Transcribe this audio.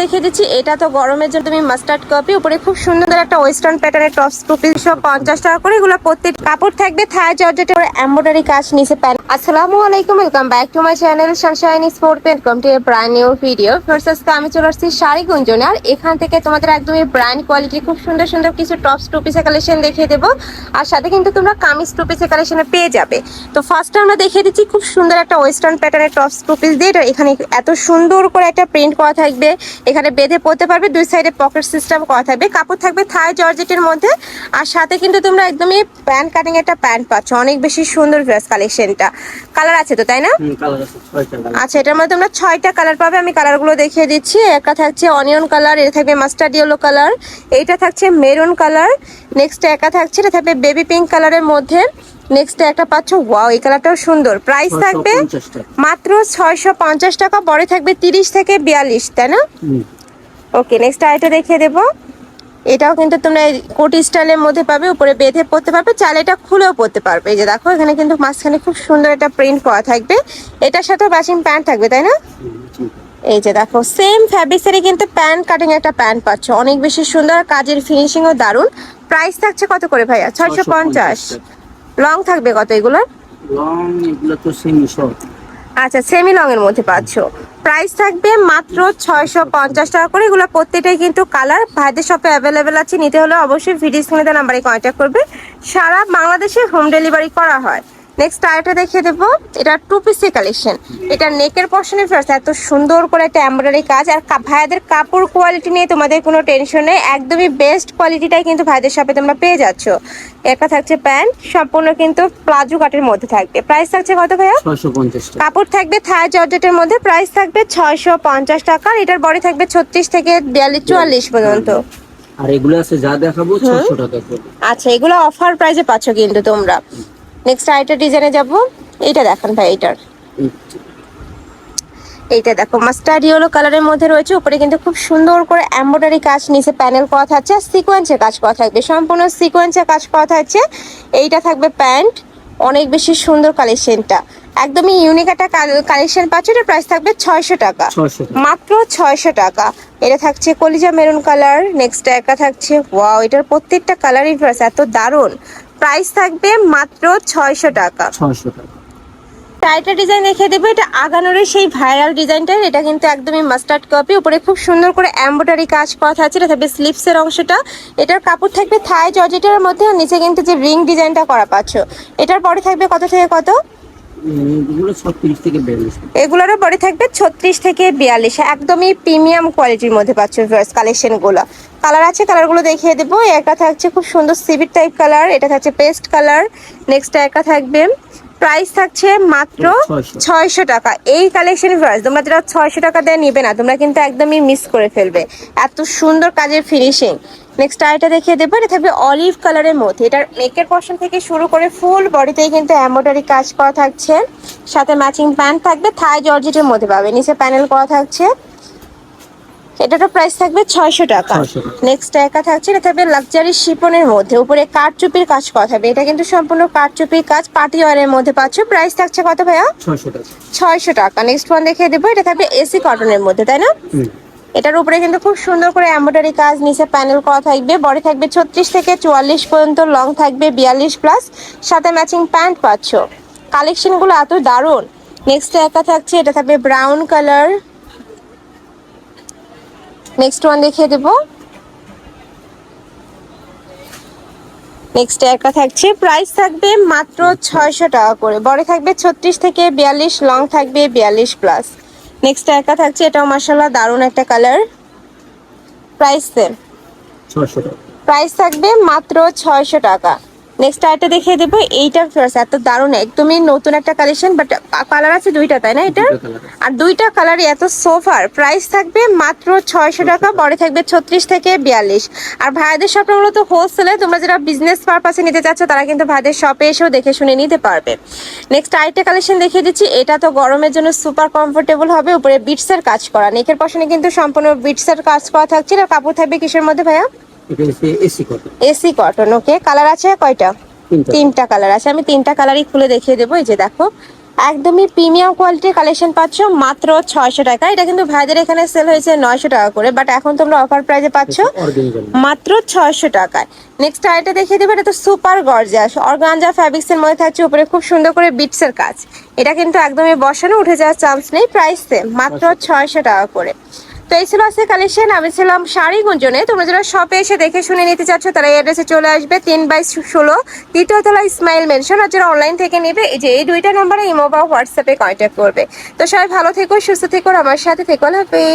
দেখিয়ে দিচ্ছি। এটা তো গরমের জন্য তুমি মাস্টার্ড কপি উপরে খুব সুন্দর একটা ওয়েস্টার্ন প্যাটার্নের টপস টু পিস পঞ্চাশ টাকা করে, এগুলো প্রত্যেক কাপড় থাকবে থাই জর্জেটের এমব্রয়ডারি কাজ নিচে প্যান আসসালামু আলাইকুম welcome back to my channel Sunshine sport pant come to brand new video first আজকে আমি চলে আসছি শাড়ি গুঞ্জনে আর এখান থেকে তোমাদের একদমই ব্র্যান্ড কোয়ালিটি খুব সুন্দর সুন্দর কিছু টপস টু পিসের কালেকশন দেখিয়ে দেবো। আর সাথে কিন্তু তোমরা কামিজ টু কালেকশনে পেয়ে যাবে। তো ফার্স্টে আমরা দেখিয়ে দিচ্ছি খুব সুন্দর একটা ওয়েস্টার্ন প্যাটার্নের টপস টু পিস দিয়ে। এখানে এত সুন্দর করে একটা প্রিন্ট করা থাকবে। এখানে বেঁধে পড়তে পারবে দুই সাইডে পকেট সিস্টেম করা থাকবে। কাপড় থাকবে থাই জর্জেটের মধ্যে। আর সাথে কিন্তু তোমরা একদমই প্যান্ট কাটিং একটা প্যান্ট পাচ্ছ। অনেক বেশি সুন্দর ড্রেস কালেকশনটা কালার আছে তো তাই না? আচ্ছা এটার মধ্যে তোমরা ছয়টা কালার পাবে। আমি কালারগুলো দেখিয়ে দিচ্ছি। একটা থাকছে অনিয়ন কালার এটা থাকবে মাস্টার্ড ইয়েলো কালার এইটা থাকছে মেরুন কালার নেক্সট একা থাকছে এটা থাকবে বেবি পিঙ্ক কালারের মধ্যে। নেক্সট একটা পাচ্ছ? ওয়াও এই কালারটাও সুন্দর। প্রাইস থাকবে মাত্র ছয়শো পঞ্চাশ টাকা বড় থাকবে তিরিশ থেকে বিয়াল্লিশ তাই না? ওকে নেক্সট আরেকটা দেখিয়ে দেবো। এটাও কিন্তু তোমরা কোটি স্টাইলের মধ্যে পাবে উপরে বেঁধে পড়তে পারবে চাইলে এটা খুলেও পড়তে পারবে। এই যে দেখো এখানে কিন্তু মাঝখানে খুব সুন্দর একটা প্রিন্ট করা থাকবে। এটার সাথে ম্যাচিং প্যান্ট থাকবে তাই না। এই যে দেখো সেম ফ্যাব্রিক্সেরই কিন্তু প্যান্ট কাটিং একটা প্যান্ট পাচ্ছ। অনেক বেশি সুন্দর কাজের ফিনিশিংও দারুণ। প্রাইস থাকছে কত করে ভাইয়া? ছয়শো পঞ্চাশ 650 টাকা। লং থাকবে কত এগুলো লং এগুলো তো সেমি শর্ট আচ্ছা সেমি লং এর মধ্যে পাচ্ছ। প্রাইস থাকবে মাত্র ছয়শো পঞ্চাশ টাকা করে। এগুলো প্রত্যেকটাই কিন্তু কালার ভাইদের শপে অ্যাভেলেবেল আছে। নিতে হলে অবশ্যই ভিডিও স্ক্রিনে দেওয়া নাম্বারে কন্ট্যাক্ট করবে। সারা বাংলাদেশে হোম ডেলিভারি করা হয়। নেক্সট আরেকটা দেখিয়ে দেবো। এটা টু পিসের কালেকশন এটা নেকের পশনে ফার্স্ট এত সুন্দর করে একটা এমব্রয়ডারি কাজ। আর ভাইয়াদের কাপড় কোয়ালিটি নিয়ে তোমাদের কোনো টেনশন নেই। একদমই বেস্ট কোয়ালিটিটাই কিন্তু ভাইদের শপে তোমরা পেয়ে যাচ্ছ। একটা থাকছে প্যান্ট সম্পূর্ণ কিন্তু প্লাজো কাটের মধ্যে থাকবে। প্রাইস থাকছে কত ভাইয়া? ছয়শো কাপড় থাকবে থাই জর্জেটের মধ্যে। প্রাইস থাকবে ছয়শো পঞ্চাশ টাকা। এটার বডি থাকবে ছত্রিশ থেকে বিয়াল্লিশ চুয়াল্লিশ পর্যন্ত। আর এগুলো আছে যা দেখাবো টাকা করে। আচ্ছা এগুলো অফার প্রাইসে পাচ্ছ কিন্তু তোমরা। নেক্সট আরেকটা ডিজাইনে যাব। এইটা দেখান ভাই এটার এই এইটা দেখো মাস্টার্ড ইয়েলো কালারের মধ্যে রয়েছে উপরে কিন্তু খুব সুন্দর করে এমব্রয়ডারি কাজ নিচে প্যানেল করা থাকছে আর সিকোয়েন্সের কাজ করা থাকবে। সম্পূর্ণ সিকোয়েন্সের কাজ করা থাকছে। এইটা থাকবে প্যান্ট অনেক বেশি সুন্দর কালেকশনটা একদমই ইউনিক একটা কালেকশন পাচ্ছ এটার প্রাইস থাকবে ছয়শো টাকা। মাত্র ছয়শো টাকা। এটা থাকছে কলিজা মেরুন কালার নেক্সট একটা থাকছে ওয়াও এটার প্রত্যেকটা কালারই প্রাইস এত দারুণ। প্রাইস থাকবে মাত্র ছয়শো টাকা। ছয়শো টাকা। টাইটা ডিজাইন দেখে দেবো এটা আগানোরের সেই ভাইরাল ডিজাইনটা এটা কিন্তু একদমই মাস্টার্ড কপি উপরে খুব সুন্দর করে এমব্রয়ডারি কাজ করা থাকছে এটা থাকবে স্লিপসের অংশটা। এটার কাপড় থাকবে থাই জর্জেটের মধ্যে আর নিচে কিন্তু যে রিং ডিজাইনটা করা পাচ্ছ। এটার পরে থাকবে কত থেকে কত? ছত্রিশ থেকে বিয়াল্লিশ। এগুলোরও পরে থাকবে ছত্রিশ থেকে বিয়াল্লিশ একদমই প্রিমিয়াম কোয়ালিটির মধ্যে পাচ্ছ কালেকশনগুলো কালার আছে কালারগুলো দেখিয়ে দেবো। একটা থাকছে খুব সুন্দর সিভিট টাইপ কালার এটা থাকছে পেস্ট কালার নেক্সট একটা থাকবে। প্রাইস থাকছে মাত্র 600 ছয়শো টাকা। এই কালেকশন ভিউয়ার্স তোমরা যেটা ছয়শো টাকা দিয়ে নিবে না তোমরা কিন্তু একদমই মিস করে ফেলবে। এত সুন্দর কাজের ফিনিশিং নেক্সট আইটা দেখিয়ে দেবো এটা থাকবে অলিভ কালারের মধ্যে। এটার নেকের পশন থেকে শুরু করে ফুল বডিতেই কিন্তু এমব্রয়ডারি কাজ করা থাকছে। সাথে ম্যাচিং প্যান্ট থাকবে থাই জর্জেটের মধ্যে পাবে। নিচে প্যানেল করা থাকছে। এটারও প্রাইস থাকবে ছয়শো টাকা। নেক্সট একা থাকছে এটা থাকবে লাক্সারি শিপনের মধ্যে। উপরে কাঠচুপির কাজ করা থাকবে। এটা কিন্তু সম্পূর্ণ কাঠচুপির কাজ পার্টি ওয়ারের মধ্যে পাচ্ছ। প্রাইস থাকছে কত ভাইয়া? ছয়শো টাকা। নেক্সট ওয়ান দেখিয়ে দেবো এটা থাকবে এসি কটনের মধ্যে তাই না? এটার উপরে কিন্তু খুব সুন্দর করে এমব্রয়ডারি কাজ নিচে প্যানেল করা থাকবে। বডি থাকবে ছত্রিশ থেকে চুয়াল্লিশ পর্যন্ত লং থাকবে বিয়াল্লিশ প্লাস সাথে ম্যাচিং প্যান্ট পাচ্ছ। কালেকশনগুলো এত দারুণ। নেক্সট একা থাকছে এটা থাকবে ব্রাউন কালার নেক্সট ওয়ান দেখিয়ে দেবো। নেক্সট একটা থাকছে। প্রাইস থাকবে মাত্র ছয়শো টাকা করে। বড় থাকবে ছত্রিশ থেকে বিয়াল্লিশ লং থাকবে বিয়াল্লিশ প্লাস নেক্সট একটা থাকছে এটাও মাসাল্লাহ দারুণ একটা কালার প্রাইস সেম প্রাইস থাকবে মাত্র ছয়শো টাকা। নেক্সট আরেকটা দেখিয়ে দেবো এইটা first এত দারুণ একদমই নতুন একটা কালেকশন বাট কালার আছে দুইটা তাই না এটা। আর দুইটা কালারই এত সোফার প্রাইস থাকবে মাত্র ছয়শো টাকা পরে থাকবে ছত্রিশ থেকে বিয়াল্লিশ। আর ভাইদের শপে মূলত হোলসেলে তোমরা যারা বিজনেস পারপাসে নিতে চাচ্ছ তারা কিন্তু ভাইদের শপে এসেও দেখে শুনে নিতে পারবে। নেক্সট আরেকটা কালেকশন দেখিয়ে দিচ্ছি এটা তো গরমের জন্য সুপার কমফোর্টেবল হবে উপরে বিটসের কাজ করা। নেকের পশনে কিন্তু সম্পূর্ণ বিটসের কাজ করা থাকছে আর কাপড় থাকবে কিসের মধ্যে ভাইয়া? এসি কটন ওকে কালার আছে কয়টা? তিনটা। কালার আছে। আমি তিনটা কালারই খুলে দেখিয়ে দেবো এই যে দেখো। একদমই প্রিমিয়াম কোয়ালিটির কালেকশন পাচ্ছ মাত্র ছয়শো টাকা। এটা কিন্তু ভাইদের এখানে সেল হয়েছে নয়শো টাকা করে বাট এখন তোমরা অফার প্রাইসে পাচ্ছ মাত্র ছয়শো টাকায়। নেক্সট আইটা দেখিয়ে দেবে এটা তো সুপার গর্জিয়াস অর্গানজা ফ্যাব্রিক্স এর মধ্যে থাকছে উপরে খুব সুন্দর করে বিটস এর কাজ। এটা কিন্তু একদমই বসানো উঠে যাওয়ার চান্স নেই প্রাইস সেম মাত্র ছয়শো টাকা করে। তো এই ছিল আজকে কালেকশন আমি ছিলাম শাড়ি গুঞ্জনে তোমরা যারা শপে এসে দেখে শুনে নিতে চাচ্ছ, তারা এই অ্যাড্রেসে চলে আসবে, তিন বাই ষোলো তলা ইসমাইল মেনশন আর যারা অনলাইন থেকে নেবে, এই যে এই দুইটা নাম্বারে ইমো বা হোয়াটসঅ্যাপে কন্ট্যাক্ট করবে। তো সবাই ভালো থেকো, সুস্থ থেকো আমার সাথে থেকো। হাফেজ।